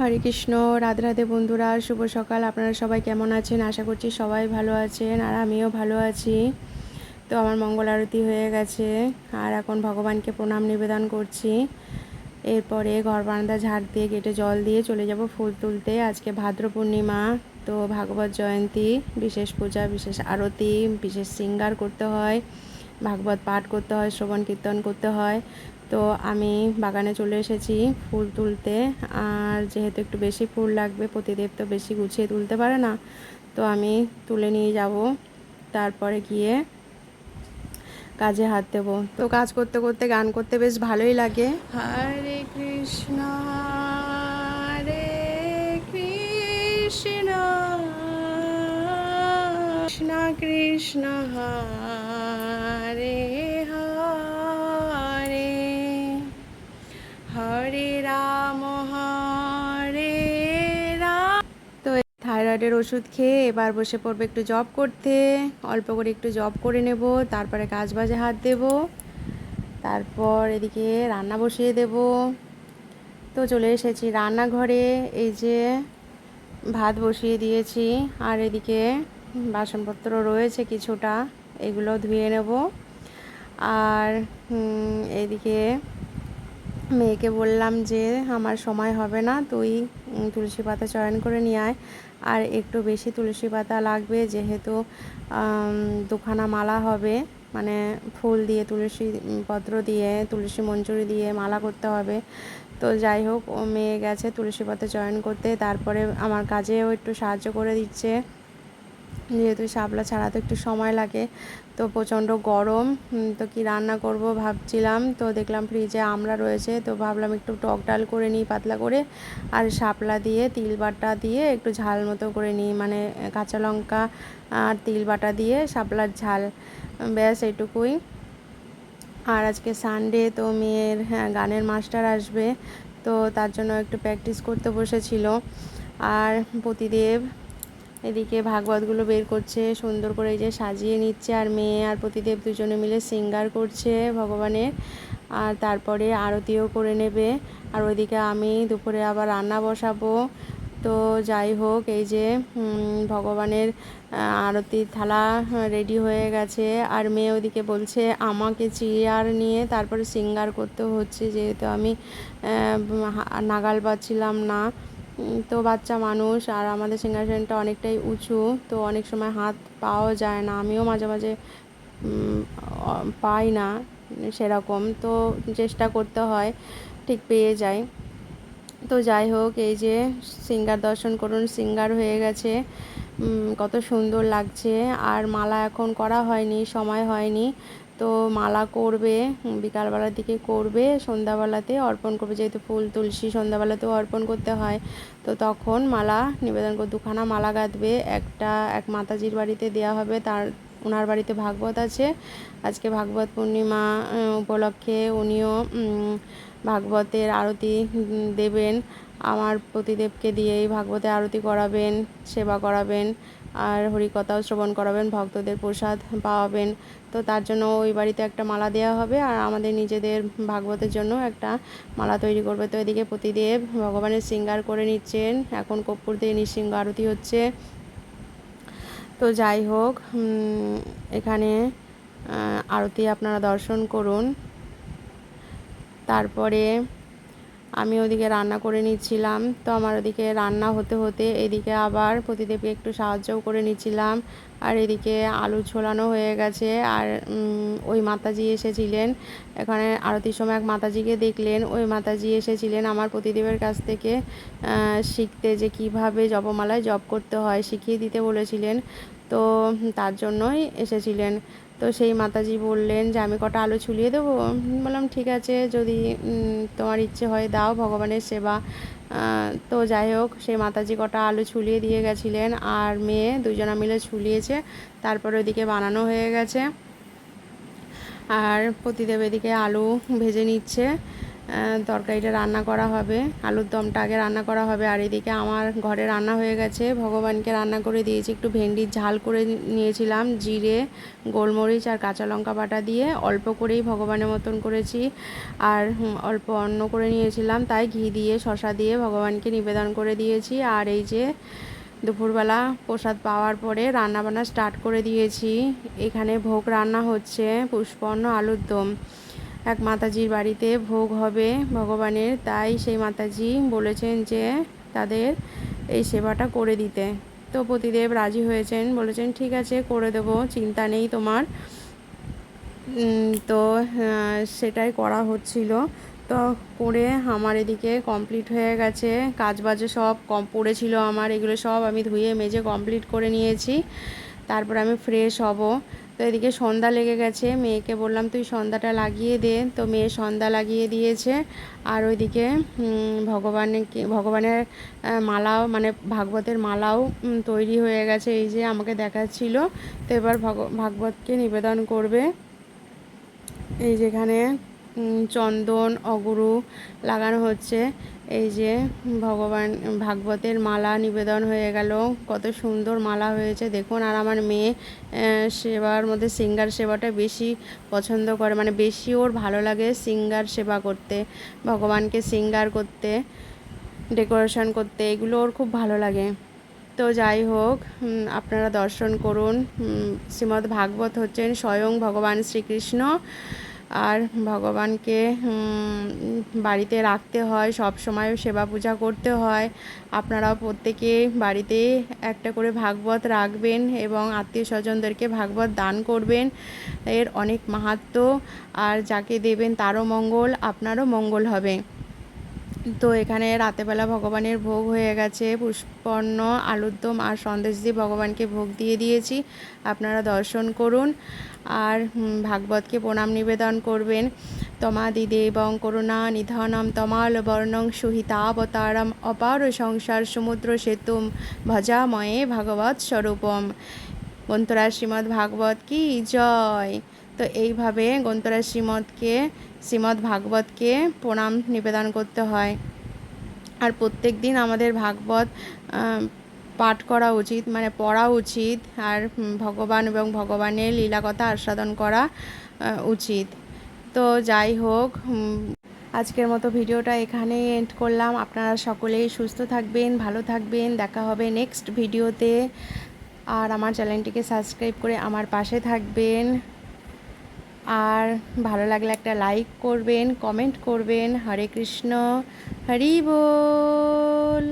হরে কৃষ্ণ, রাধে রাধে বন্ধুরা, শুভ সকাল। আপনারা সবাই কেমন আছেন? আশা করছি সবাই ভালো আছেন আর আমিও ভালো আছি। তো আমার মঙ্গল আরতি হয়ে গেছে আর এখন ভগবানকে প্রণাম নিবেদন করছি। এরপরে ঘর বারান্দা ঝাড় দিয়ে গেটে জল দিয়ে চলে যাব ফুল তুলতে। আজকে ভাদ্র পূর্ণিমা, তো ভাগবত জয়ন্তী, বিশেষ পূজা, বিশেষ আরতি, বিশেষ শৃঙ্গার করতে হয়, ভাগবত পাঠ করতে হয়, শ্রবণ কীর্তন করতে হয়। তো আমি বাগানে চলে এসেছি ফুল তুলতে। আর যেহেতু একটু বেশি ফুল লাগবে প্রতিদেব তো বেশি গুছিয়ে তুলতে পারে না, তো আমি তুলে নিয়ে যাব। তারপরে গিয়ে কাজে হাত দেবো। তো কাজ করতে করতে, গান করতে বেশ ভালোই লাগে। হরে কৃষ্ণ হরে কৃষ্ণ কৃষ্ণ কৃষ্ণ, হরে থাইরয়েডের ওষুধ খেয়ে এবার বসে পড়বে একটু জব করতে। অল্প করে একটু জব করে নেব, তারপরে কাজ বাজে হাত দেব, তারপর এদিকে রান্না বসিয়ে দেব। তো চলে এসেছি রান্নাঘরে, এই যে ভাত বসিয়ে দিয়েছি, আর এদিকে বাসনপত্র রয়েছে কিছুটা, এগুলো ধুয়ে নেব। আর এদিকে মেয়েকে বললাম যে, আমার সময় হবে না, তুই তুলসী পাতা চয়ন করে নিয়ে আয়। আর একটু বেশি তুলসী পাতা লাগবে, যেহেতু দুখানা মালা হবে। মানে ফুল দিয়ে তুলসী পত্র দিয়ে, তুলসী মঞ্জুরি দিয়ে মালা করতে হবে। তো যাই হোক, ও মেয়ে গেছে তুলসী পাতা চয়ন করতে। তারপরে আমার কাজেও একটু সাহায্য করে দিচ্ছে। যেহেতু শাপলা ছাড়াতে একটু সময় লাগে। তো প্রচণ্ড গরম তো কি রান্না করব ভাবছিলাম। তো দেখলাম ফ্রিজে আমড়া রয়েছে, তো ভাবলাম একটু টক ডাল করে নিই পাতলা করে। আর শাপলা দিয়ে, তিল বাটা দিয়ে একটু ঝাল মতো করে নিই মানে কাঁচা লঙ্কা আর তিল বাটা দিয়ে শাপলার ঝাল। ব্যাস এটুকুই। আর আজকে সানডে তো মেয়ের হ্যাঁ গানের মাস্টার আসবে। তো তার জন্য একটু প্র্যাকটিস করতে বসেছিল। আর প্রতিদেব এদিকে ভাগবতগুলো বের করছে, সুন্দর করে এই যে সাজিয়ে নিচ্ছে আর মেয়ে আর প্রতিদেব দুজনে মিলে সিঙ্গার করছে ভগবানের। আর তারপরে আরতিও করে নেবে। আর ওইদিকে আমি দুপুরে আবার রান্না বসাবো। তো যাই হোক, এই যে ভগবানের আরতির থালা রেডি হয়ে গেছে। আর মেয়ে ওদিকে বলছে, আমাকে চেয়ার নিয়ে তারপরে সিঙ্গার করতে হচ্ছে, যেহেতু আমি নাগাল পাচ্ছিলাম না। তো বাচ্চা মানুষ, আর আমাদের সিংহাসনটা অনেকটাই উঁচু, তো অনেক সময় হাত পাওয়া যায় না, আমিও মাঝে মাঝে পাই না সেরকম, তো চেষ্টা করতে হয়, ঠিক পেয়ে যায় তো যাই হোক, এই যে সিঙ্গার দর্শন করুন, সিঙ্গার হয়ে গেছে কত সুন্দর লাগছে, আর মালা এখন করা হয়নি, সময় হয়নি তো মালা করবে বিকালবেলার দিকে করবে, সন্ধ্যাবেলাতে অর্পণ করবে, যেহেতু ফুল তুলসী সন্ধ্যাবেলাতেও অর্পণ করতে হয়। তো তখন মালা, নিবেদন করে দুখানা মালা গাঁথবে, একটা এক মাতাজির বাড়িতে দেওয়া হবে, তার ওনার বাড়িতে ভাগবত আছে। আজকে ভাগবত পূর্ণিমা উপলক্ষে উনিও ভাগবতের আরতি দেবেন। আমার প্রতিদেবকে দিয়েই ভাগবতে আরতি করাবেন, সেবা করাবেন। আর হরিকথাও শ্রবণ করাবেন, ভক্তদের প্রসাদ পাওয়াবেন। তো তার জন্য ওই বাড়িতে একটা মালা দেওয়া হবে আর আমাদের নিজেদের ভাগবতের জন্য একটা মালা তৈরি করবে। তো এদিকে প্রতিদেব ভগবানের শৃঙ্গার করে নিচ্ছেন। এখন কর্পূর দিয়ে নৃসিংহ আরতি হচ্ছে। তো যাই হোক এখানে আরতি আপনারা দর্শন করুন। তারপরে আমি ওদিকে রান্না করে নিচ্ছিলাম। তো আমার ওদিকে রান্না হতে হতে এদিকে আবার প্রতিদেবকে একটু সাহায্যও করে নিচ্ছিলাম। আর এদিকে আলু ছোলানো হয়ে গেছে। আর ওই মাতাজি এসেছিলেন। এখানে আরতির সময় এক মাতাজিকে দেখলেন। ওই মাতাজি এসেছিলেন আমার প্রতিদেবের কাছ থেকে শিখতে যে কীভাবে জপমালায় জপ করতে হয়, শিখিয়ে দিতে বলেছিলেন। তো, তার জন্যই এসেছিলেন। তো সেই মাতাজি বললেন যে, আমি কটা আলো ছুলিয়ে দেবো? বললাম, ঠিক আছে, যদি তোমার ইচ্ছে হয় দাও, ভগবানের সেবা। তো যাই হোক, সেই মাতাজি কটা আলু ছুলিয়ে দিয়ে গেছিলেন আর মেয়ে দুজনা মিলে ছুলিয়েছে। তারপরে ওদিকে বানানো হয়ে গেছে। আর প্রতিদেব এদিকে আলু ভেজে নিচ্ছে। তরকারিটা রান্না করা হবে, আলুর দমটা আগে রান্না করা হবে, আর এদিকে আমার ঘরে রান্না হয়ে গেছে, ভগবানকে রান্না করে দিয়েছি, একটু ভেন্ডির ঝাল করে নিয়েছিলাম, জিরে, গোলমরিচ আর কাঁচা লঙ্কা বাটা দিয়ে, অল্প করেই ভগবানের মতন করেছি, আর অল্প অন্ন করে নিয়েছিলাম, তাই ঘি দিয়ে শশা দিয়ে ভগবানকে নিবেদন করে দিয়েছি, আর এই যে দুপুরবেলা প্রসাদ পাওয়ার পরে রান্নাবান্না স্টার্ট করে দিয়েছি, এখানে ভোগ রান্না হচ্ছে পুষ্পন্ন আলুর দম। এক মাতাজির বাড়িতে ভোগ হবে ভগবানের। তাই সেই মাতাজি বলেছেন যে তাদের এই সেবাটা করে দিতে। তো পতিদেব রাজি হয়েছেন, বলেছেন, ঠিক আছে, করে দেবো, চিন্তা নেই তোমার। তো সেটাই করা হচ্ছিল। তো করে আমার এদিকে কমপ্লিট হয়ে গেছে। কাজ বাজে সব কম পড়েছিল আমার, এগুলো সব আমি ধুয়ে, মেজে কমপ্লিট করে নিয়েছি। তারপর আমি ফ্রেশ হব। তো এদিকে সন্ধ্যা লেগে গেছে। মেয়েকে বললাম তুই সন্ধ্যাটা লাগিয়ে দে। তো মেয়ে সন্ধ্যা লাগিয়ে দিয়েছে। আর ওইদিকে উম, ভগবানকে ভগবানের মালাও মানে ভাগবতের মালাও তৈরি হয়ে গেছে। এই যে আমাকে দেখাচ্ছিল। তো এবার ভগ ভাগবতকে নিবেদন করবে। এই যেখানে চন্দন অগুরু লাগানো হচ্ছে। এই যে ভগবান, ভাগবতের মালা নিবেদন হয়ে গেল। কত সুন্দর মালা হয়েছে। দেখুন, আর আমার মেয়ে সেবার মধ্যে সিঙ্গার সেবাটা বেশি পছন্দ করে। মানে বেশি ওর ভালো লাগে সিঙ্গার সেবা করতে, ভগবানকে সিঙ্গার করতে, ডেকোরেশন করতে, এগুলো ওর খুব ভালো লাগে। তো যাই হোক আপনারা দর্শন করুন। শ্রীমদ্ ভাগবত হচ্ছেন স্বয়ং ভগবান শ্রীকৃষ্ণ। আর ভগবানকে বাড়িতে রাখতে হয়, সব সময় সেবা পূজা করতে হয়। আপনারাও প্রত্যেকে বাড়িতে একটা করে ভাগবত রাখবেন এবং আত্মীয় স্বজনদেরকে ভাগবত দান করবেন। এর অনেক মাহাত্ম আর যাকে দেবেন তারও মঙ্গল, আপনারও মঙ্গল হবে। তো এখানে রাতেবেলা ভগবানের ভোগ হয়ে গেছে। পুষ্পন্ন আলুর দম আর সন্দেশ দিয়ে ভগবানকে ভোগ দিয়ে দিয়েছি। আপনারা দর্শন করুন আর ভাগবতকে প্রণাম নিবেদন করবেন। তমাদি দেবং করুণা নিধনম তমাল বর্ণং সুহিতাবতারম অপার সংসার সমুদ্র সেতুম ভজাময়ে ভাগবত স্বরূপম। গ্রন্থরা শ্রীমদ্ ভাগবত কি জয়! তো এইভাবে গ্রন্থরা শ্রীমদকে শ্রীমদ্ ভাগবতকে প্রণাম নিবেদন করতে হয়। আর প্রত্যেক দিন আমাদের ভাগবত পাঠ করা উচিত মানে পড়া উচিত, আর ভগবান এবং ভগবানের লীলাকথা আস্বাদন করা উচিত। তো যাই হোক আজকের মতো ভিডিওটা এখানেই এন্ড করলাম। আপনারা সকলেই সুস্থ থাকবেন, ভালো থাকবেন, দেখা হবে নেক্সট ভিডিওতে আর আমার চ্যানেলটিকে সাবস্ক্রাইব করে আমার পাশে থাকবেন। আর ভালো লাগলে একটা লাইক করবেন কমেন্ট করবেন। হরে কৃষ্ণ হরি বল।